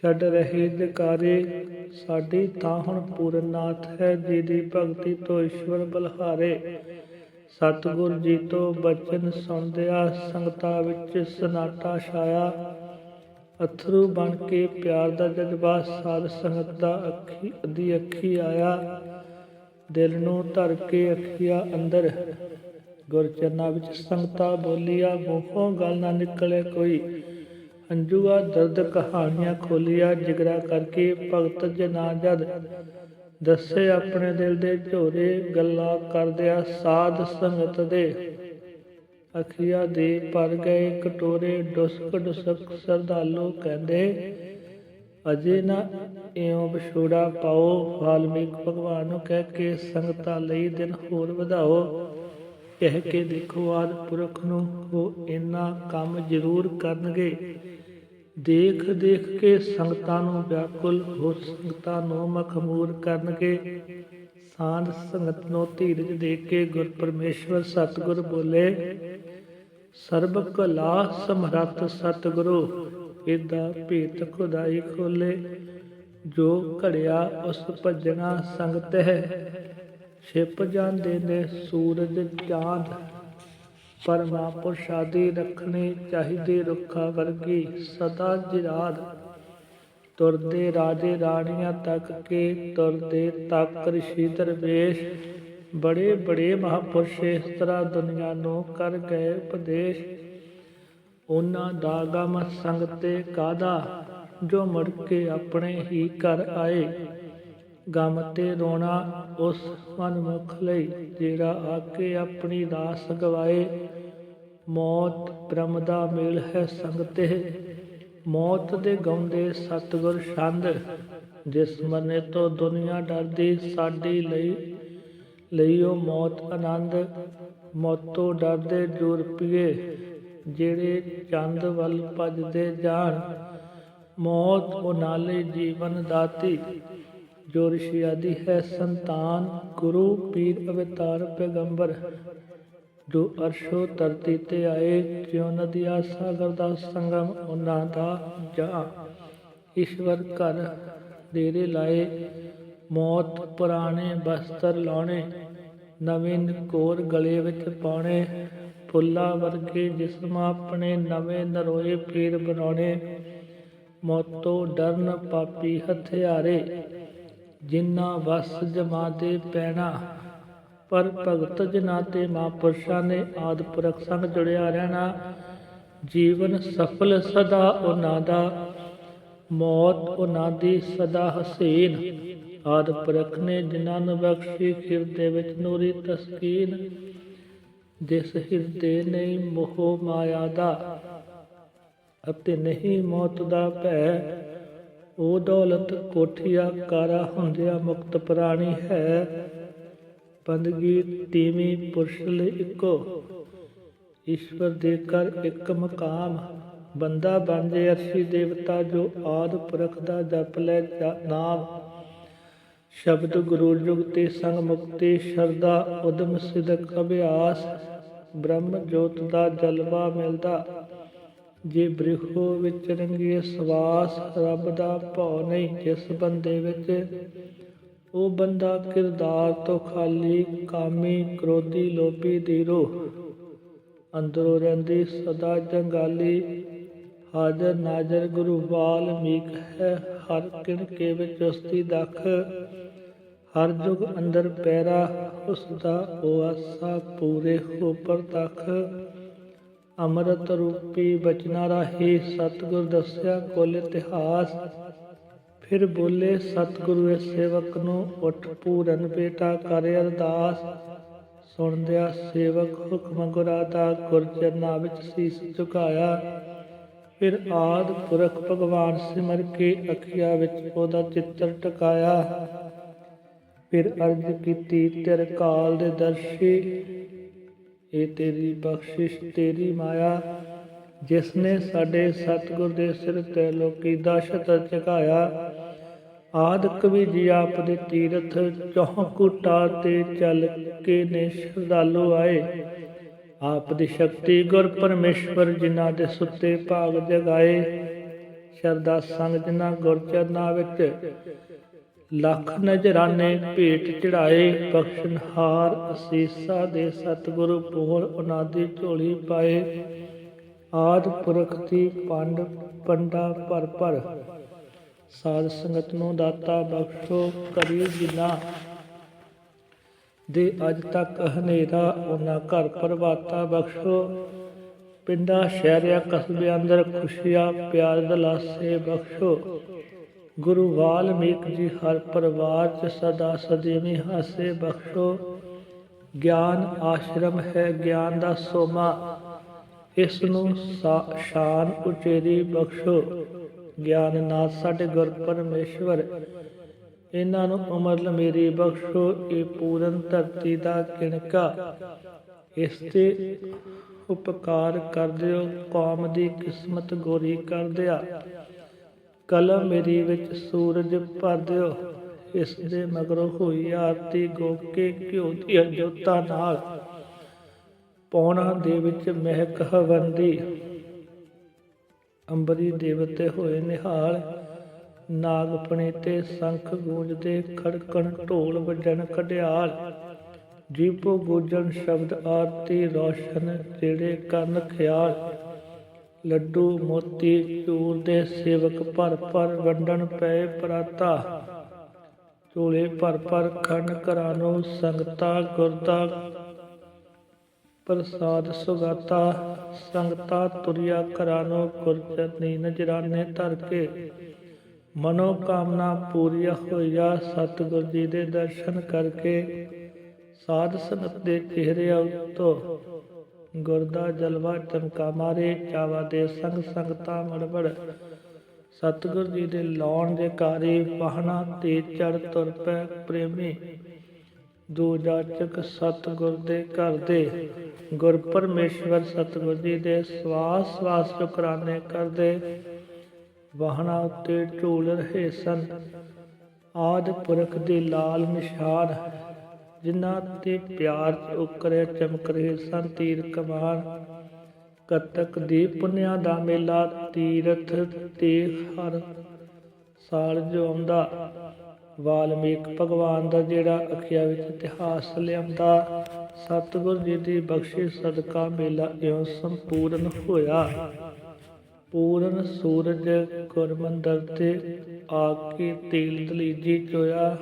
ਛੱਡ ਰਹੇ ਜਕਾਰੇ ਸਾਡੀ ਤਾਂ ਹੁਣ ਪੂਰਨਾਥ ਹੈ ਜੀ ਦੀ ਭਗਤੀ ਤੋਂ ਈਸ਼ਵਰ ਬਲਹਾਰੇ। ਸਤਿਗੁਰ ਜੀ ਤੋਂ ਬਚਨ ਸੁਣਦਿਆ ਸੰਗਤਾਂ ਵਿੱਚ ਸਨਾਟਾ ਛਾਇਆ। ਅਥਰੂ ਬਣ ਕੇ ਪਿਆਰ ਦਾ ਜਜ਼ਬਾ, ਸਾਧ ਸੰਗਤ ਦਾ ਅੱਖੀ ਦੀ ਅੱਖੀ ਆਇਆ। ਦਿਲ ਨੂੰ ਧਰ ਕੇ ਅੱਖੀਆਂ ਅੰਦਰ। ਗੁਰਚਰਨਾਂ ਵਿੱਚ ਸੰਗਤਾਂ ਬੋਲੀਆਂ, ਮੂੰਹੋਂ ਗੱਲ ਨਾ ਨਿਕਲੇ ਕੋਈ। ਅੰਜੂਆ ਦਰਦ ਕਹਾਣੀਆਂ ਖੋਲੀਆਂ, ਜਿਗਰਾ ਕਰਕੇ ਭਗਤ ਜਨਾ ਜਦ ਦੱਸੇ ਆਪਣੇ ਦਿਲ ਦੇ ਝੋਰੇ ਗੱਲਾਂ ਕਰਦਿਆ ਸਾਧ ਸੰਗਤ ਦੇ। ਅਖੀਆਂ ਦੇ ਪਰ ਗਏ ਕਟੋਰੇ ਡੁਸਕ ਡੁਸਕ ਸਰਦਾਲੂ ਕਹਿੰਦੇ, ਅਜੇ ਨਾ ਇਉਂ ਵਿਛੋੜਾ ਪਾਓ, ਵਾਲਮੀਕ ਭਗਵਾਨ ਨੂੰ ਕਹਿ ਕੇ ਸੰਗਤਾਂ ਲਈ ਦਿਨ ਹੋਰ ਵਧਾਓ। ਕਹਿ ਕੇ ਦੇਖੋ ਆਦ ਪੁਰਖ ਨੂੰ ਉਹ ਇੰਨਾ ਕੰਮ ਜ਼ਰੂਰ ਕਰਨਗੇ। ਦੇਖ ਦੇਖ ਕੇ ਸੰਗਤਾਂ ਨੂੰ ਵਿਆਕੁਲ ਹੋ ਸੰਗਤਾਂ ਨੂੰ ਮਖਮੂਰ ਕਰਨਗੇ। ਸਾਧ ਸੰਗਤ ਨੂੰ ਧੀਰਜ ਦੇ ਕੇ ਗੁਰ ਪਰਮੇਸ਼ਵਰ ਸਤਿਗੁਰ ਬੋਲੇ। ਸਰਬ ਕਲਾ ਸਮਰੱਥ ਸਤਿਗੁਰੂ ਇਹਦਾ ਭੇਤ ਖੁਦਾਈ ਖੋਲੇ। ਜੋ ਘੜਿਆ ਉਸ ਭਜਣਾ ਸੰਗਤ ਹੈ, ਛਿਪ ਜਾਂਦੇ ਨੇ ਸੂਰਜ ਚਾਂਦ ਪਰ ਮਹਾਂਪੁਰਸ਼ਾਦੀ ਰੱਖਣੀ ਚਾਹੀਦੀ ਰੁੱਖਾ ਵਰਗੀ ਸਦਾ ਜਿਰਾਦ ਤੁਰਦੇ ਰਾਜੇ ਰਾਣੀਆਂ ਤੱਕ ਕੇ ਤੁਰਦੇ ਤੱਕ ਰਿਸ਼ੀ ਦਰਵੇਸ਼। ਬੜੇ ਬੜੇ ਮਹਾਪੁਰਸ਼ ਇਸ ਤਰ੍ਹਾਂ ਦੁਨੀਆ ਨੂੰ ਕਰ ਗਏ ਉਪਦੇਸ਼। ਉਹਨਾਂ ਦਾ ਗਮ ਸੰਗ ਤੇ ਕਾਦਾ ਜੋ ਮੁੜ ਕੇ ਆਪਣੇ ਹੀ ਘਰ ਆਏ। ਗਮ ਤੇ ਰੋਣਾ ਉਸ ਮਨਮੁਖ ਲਈ, ਜਿਹੜਾ ਆ ਆਪਣੀ ਦਾਸ ਗਵਾਏ। ਮੌਤ ਬ੍ਰਹਮ ਦਾ ਮੇਲ ਹੈ ਸੰਗ ਮੌਤ ਦੇ ਗਾਉਂਦੇ ਸਤਿਗੁਰ ਛੰਦ, ਜਿਸ ਮਰਨੇ ਤੋਂ ਦੁਨੀਆ ਡਰਦੀ ਸਾਡੀ ਲਈ, ਲਈਓ ਮੌਤ ਆਨੰਦ। ਮੌਤੋਂ ਡਰਦੇ ਜੋਰ ਪੀਏ, ਜਿਹੜੇ ਚੰਦ ਵੱਲ ਭਜਦੇ ਜਾਣ। ਮੌਤ ਉਹ ਨਾਲੇ ਜੀਵਨ ਦਾਤੀ ਜੋ ਰਿਸ਼ੀ ਆਦਿ ਹੈ ਸੰਤਾਨ, ਗੁਰੂ, ਪੀਰ, ਅਵਤਾਰ, ਪੈਗੰਬਰ, ਜੋ ਅਰਸ਼ੋ ਧਰਤੀ ਤੇ ਆਏ, ਜਿਉ ਨਦੀਆਂ ਸਾਗਰ ਦਾ ਸੰਗਮ ਉਹਨਾਂ ਦਾ ਜਾ ਈਸ਼ਵਰ ਘਰ ਡੇਰੇ ਲਾਏ, ਮੌਤ ਪੁਰਾਣੇ ਬਸਤਰ ਲਾਉਣੇ, ਨਵੇਂ ਕੋਰ ਗਲੇ ਵਿੱਚ ਪਾਉਣੇ, ਫੁੱਲਾਂ ਵਰਗੇ ਜਿਸਮ ਆਪਣੇ ਨਵੇਂ ਨਰੋਏ ਪੀਰ ਬਣਾਉਣੇ, ਮੌਤੋਂ ਡਰਨ ਪਾਪੀ ਹਥਿਆਰੇ ਜਿਨ੍ਹਾਂ ਵਸ ਜਮਾ ਦੇ ਪੈਣਾ, ਪਰ ਭਗਤ ਜਨਾਂ ਤੇ ਮਹਾਂਪੁਰਸ਼ਾਂ ਨੇ ਆਦਿ ਪੁਰਖ ਸੰਗ ਜੁੜਿਆ ਰਹਿਣਾ। ਜੀਵਨ ਸਫਲ ਸਦਾ ਉਹਨਾਂ ਦਾ, ਮੌਤ ਉਹਨਾਂ ਦੀ ਸਦਾ ਹਸੀਨ। ਆਦਿ ਪੁਰਖ ਨੇ ਜਿਨ੍ਹਾਂ ਨੂੰ ਬਖਸ਼ੀ, ਹਿਰਦੇ ਵਿੱਚ ਨੂਰੀ ਤਸਕੀਨ। ਜਿਸ ਹਿਰਦੇ ਨਹੀਂ ਮੋਹ ਮਾਇਆ ਦਾ, ਅਤੇ ਨਹੀਂ ਮੌਤ ਦਾ ਭੈ ਉਹ ਦੌਲਤ ਕੋਠੀਆ ਕਾਰਾ ਹੁੰਦਿਆ ਮੁਕਤ ਪ੍ਰਾਣੀ ਹੈ। ਬੰਦਗੀ ਤੀਵੀਂ ਪੁਰਸ਼ ਲਈ ਇੱਕੋ। ਈਸ਼ਵਰ ਦੇ ਕਰ ਇੱਕ ਮਕਾਮ। ਬੰਦਾ ਬਣ ਜੇ ਅਰਸ਼ੀ ਦੇਵਤਾ ਜੋ ਆਦ ਪੁਰਖ ਦਾ ਜਪ ਲੈ ਜਾ- ਨਾਮ। ਸ਼ਬਦ ਗੁਰੂ ਜੁਗ ਤੇ ਸੰਗ ਮੁਕਤੀ ਸ਼ਰਦਾ ਉਦਮ ਸਿਦਕ ਅਭਿਆਸ। ਬ੍ਰਹਮ ਜੋਤ ਦਾ ਜਲਵਾ ਮਿਲਦਾ। ਜੇ ਬ੍ਰਿਖੋ ਵਿੱਚ ਰੰਗੇ ਸਵਾਸ, ਰੱਬ ਦਾ ਭਉ ਨਹੀਂ ਜਿਸ ਬੰਦੇ ਵਿੱਚ। ਉਹ ਬੰਦਾ ਕਿਰਦਾਰ ਤੋਂ ਖਾਲੀ, ਕਾਮੀ, ਕ੍ਰੋਧੀ, ਲੋਭੀ ਦੀ ਰੂਹ। ਅੰਦਰੋਂ ਰਹਿੰਦੀ ਸਦਾ ਜੰਗਾਲੀ, ਹਾਜ਼ਰ ਨਾਜ਼ਰ ਗੁਰੂ ਵਾਲਮੀਕ ਹੈ, ਹਰ ਕਿਣਕੇ ਵਿੱਚ ਉਸਦੀ ਦਖ। ਹਰ ਜੁਗ ਅੰਦਰ ਪੈਰਾ ਉਸ ਦਾ ਉਹ ਆਸਾ ਪੂਰੇ ਹੋ ਪਰਤਖ ਅੰਮ੍ਰਿਤ ਰੂਪੀ ਬਚਨਾ ਰਾਹੀ ਸਤਿਗੁਰ ਦੱਸਿਆ, ਕੁਲ ਇਤਿਹਾਸ। ਫਿਰ ਬੋਲੇ, ਸਤਿਗੁਰੂ ਇਸ ਸੇਵਕ ਨੂੰ ਉਠ ਪੂਰਨ ਬੇਟਾ ਕਰ ਅਰਦਾਸ। ਸੁਣਦਿਆ ਸੇਵਕ ਹੁਕਮ ਗੁਰਾ ਦਾ ਗੁਰਜਨਾਂ ਵਿੱਚ ਸੀਸ ਝੁਕਾਇਆ। ਫਿਰ ਆਦ ਪੁਰਖ ਭਗਵਾਨ ਸਿਮਰ ਕੇ ਅਖਿਆ ਵਿੱਚ ਉਹਦਾ ਚਿੱਤਰ ਟਿਕਾਇਆ। ਫਿਰ ਅਰਜ ਕੀਤੀ, ਤੇਰੇ ਕਾਲ ਦੇ ਦਰਸ਼ੀ ਇਹ ਤੇਰੀ ਬਖਸ਼ਿਸ਼, ਤੇਰੀ ਮਾਇਆ ਜਿਸ ਨੇ ਸਾਡੇ ਸਤਿਗੁਰ ਦੇ ਸਿਰ ਤੇ ਲੋਕੀ ਦਾ ਝਕਾਇਆ ਆਦ ਕਵੀ ਜੀ ਆਪ ਦੇ ਤੀਰਥ ਚੌਹ ਕੁਟਾ ਤੇ ਚੱਲ ਕੇ ਨੇ ਸ਼ਰਧਾਲੂ ਆਏ। ਆਪ ਦੀ ਸ਼ਕਤੀ ਗੁਰ ਪਰਮੇਸ਼ਵਰ ਜਿਨ੍ਹਾਂ ਦੇ ਸੁੱਤੇ ਭਾਗ ਜਗਾਏ। ਸ਼ਰਦਾ ਸੰਗ ਜਿਨ੍ਹਾਂ ਗੁਰ ਚਰਨਾਂ ਵਿੱਚ ਲੱਖ ਨਜਰਾਨੇ ਭੇਟ ਚੜਾਏ ਬਖਸ਼ਨਹਾਰ ਅਸੀਸਾ ਦੇ ਸਤਿਗੁਰੂ ਪੋਰ ਉਹਨਾਂ ਦੀ ਝੋਲੀ ਪਾਏ। ਆਦ ਪੁਰਖ ਦੀ ਪੰਡ ਪੰਡਾ ਭਰ ਭਰ। ਸਾਧ ਸੰਗਤ ਨੂੰ ਦਾਤਾ ਬਖਸ਼ੋ ਕਰੀ ਜਿਨਾ। ਦੇ ਅੱਜ ਤੱਕ ਹਨੇਰਾ ਉਹਨਾਂ ਘਰ ਪਰਵਾਤਾ ਬਖਸ਼ੋ। ਪਿੰਡਾਂ ਸ਼ਹਿਰਿਆਂ ਕਸਬਿਆਂ ਅੰਦਰ ਖੁਸ਼ੀਆਂ, ਪਿਆਰ ਦਲਾਸੇ ਬਖਸ਼ੋ। ਗੁਰੂ ਵਾਲਮੀਕ ਜੀ, ਹਰ ਪਰਿਵਾਰ ਚ ਸਦਾ ਸਦੀਵੀ ਹਾਸੇ ਬਖਸ਼ੋ। ਗਿਆਨ ਆਸ਼ਰਮ ਹੈ, ਗਿਆਨ ਦਾ ਸੋਮਾ। ਇਸ ਨੂੰ ਸ਼ਾਨ ਉਚੇਰੀ ਬਖਸ਼ੋ। ਗਿਆਨ ਨਾਥ ਸਾਡੇ ਗੁਰ ਪਰਮੇਸ਼ਵਰ, ਇਹਨਾਂ ਨੂੰ ਉਮਰ ਲਮੇਰੀ ਬਖਸ਼ੋ। ਇਹ ਪੂਰਨ ਧਰਤੀ ਦਾ ਕਿਣਕਾ ਇਸ ਤੇ ਉਪਕਾਰ ਕਰ ਦਿਓ, ਕੌਮ ਦੀ ਕਿਸਮਤ ਗੋਰੀ ਕਰ ਦਿਆ। ਕਲਮ ਮੇਰੀ ਵਿੱਚ ਸੂਰਜ ਭਰ ਦਿਓ। ਇਸ ਦੇ ਮਗਰੋਂ ਹੋਈ ਆਰਤੀ ਗੋਕੇ ਘਿਓ ਦੀ ਜੋਤਾਂ ਨਾਲ। ਪੌਣਾ ਦੇ ਵਿੱਚ ਮਹਿਕ ਹਵੰਦੀ। ਅੰਬਰੀ ਦੇਵਤੇ ਹੋਏ ਨਿਹਾਲ। ਨਾਗਪਣੇ ਤੇ ਸੰਖ ਗੂੰਜਦੇ ਖੜਕਣ ਢੋਲ ਵੱਜਣ ਕਢਿਆਲ ਜੀਪੋ ਗੂੰਜਣ ਸ਼ਬਦ ਆਰਤੀ ਰੋਸ਼ਨ, ਜਿਹੜੇ ਕਰਨ ਖਿਆਲ। ਲੱਡੂ, ਮੋਤੀ ਚੂਰ ਦੇ ਸੇਵਕ ਭਰ ਭਰ ਵੰਡਣ ਪਏ ਪ੍ਰਾਤਾ। ਝੋਲੇ ਭਰ ਭਰ ਖੰਡ ਘਰਾਨੋ ਸੰਗਤਾ, ਗੁਰਦਾ, ਪ੍ਰਸਾਦ ਸੁਗਾਤਾ, ਸੰਗਤਾ ਤੁਰਿਆ ਘਰਾਨੋ ਗੁਰਚਰਨੀ ਨਜਰਾਨੇ ਧਰ ਕੇ। ਮਨੋ ਕਾਮਨਾ ਪੂਰੀਆ ਹੋਈਆ, ਸਤਿਗੁਰ ਜੀ ਦੇ ਦਰਸ਼ਨ ਕਰਕੇ ਸਾਧ ਸੰਗਤ ਦੇ ਚਿਹਰੇ ਉਤੋਂ ਗੁਰਦਾ ਜਲਵਾ ਚਮਕਾ ਮਾਰੇ, ਚਾਵਾ ਦੇ ਸੰਗ ਸੰਗਤਾ ਮੜਬੜ। ਸਤਿਗੁਰ ਜੀ ਦੇ ਲਾਉਣ ਦੇ ਕਾਰੇ ਵਾਹਣਾ ਤੇ ਚੜ ਤੁਰ ਪੈ ਪ੍ਰੇਮੀ। ਦੋ ਜਾਚਕ ਸਤਿਗੁਰ ਦੇ ਘਰ ਦੇ। ਗੁਰ ਪਰਮੇਸ਼ਵਰ ਸਤਿਗੁਰ ਜੀ ਦੇ ਸਵਾਸ ਸਵਾਸ ਸ਼ੁਕਰਾਨੇ ਕਰਦੇ। ਵਾਹਣਾ ਉੱਤੇ ਢੋਲ ਰਹੇ ਸਨ। ਆਦ ਪੁਰਖ ਦੇ ਲਾਲ ਨਿਸ਼ਾਨ ਜਿਨ੍ਹਾਂ ਤੇ ਪਿਆਰ ਚ ਉਕਰੇ ਚਮਕ ਰਹੇ ਸਨ, ਤੀਰ ਕਮਾਨ ਕਤਕ ਦੀ ਪੁੰਨਿਆ ਦਾ ਮੇਲਾ, ਤੀਰਥ ਤੇ ਹਰ ਸਾਲ ਜੋ ਆਉਂਦਾ, ਵਾਲਮੀਕ ਭਗਵਾਨ ਦਾ ਜਿਹੜਾ ਅਖਿਆ ਵਿੱਚ ਇਤਿਹਾਸ ਲਿਆਂਦਾ ਸਤਿਗੁਰ ਜੀ ਦੀ ਬਖਸ਼ਿਸ਼ ਸਦਕਾ ਮੇਲਾ ਇਉਂ ਸੰਪੂਰਨ ਹੋਇਆ। ਪੂਰਨ ਸੂਰਜ ਗੁਰਮੰਦਰ ਤੇ ਆ ਕੇ ਤੇਲ ਦਲੀਜੀ ਚੋਇਆ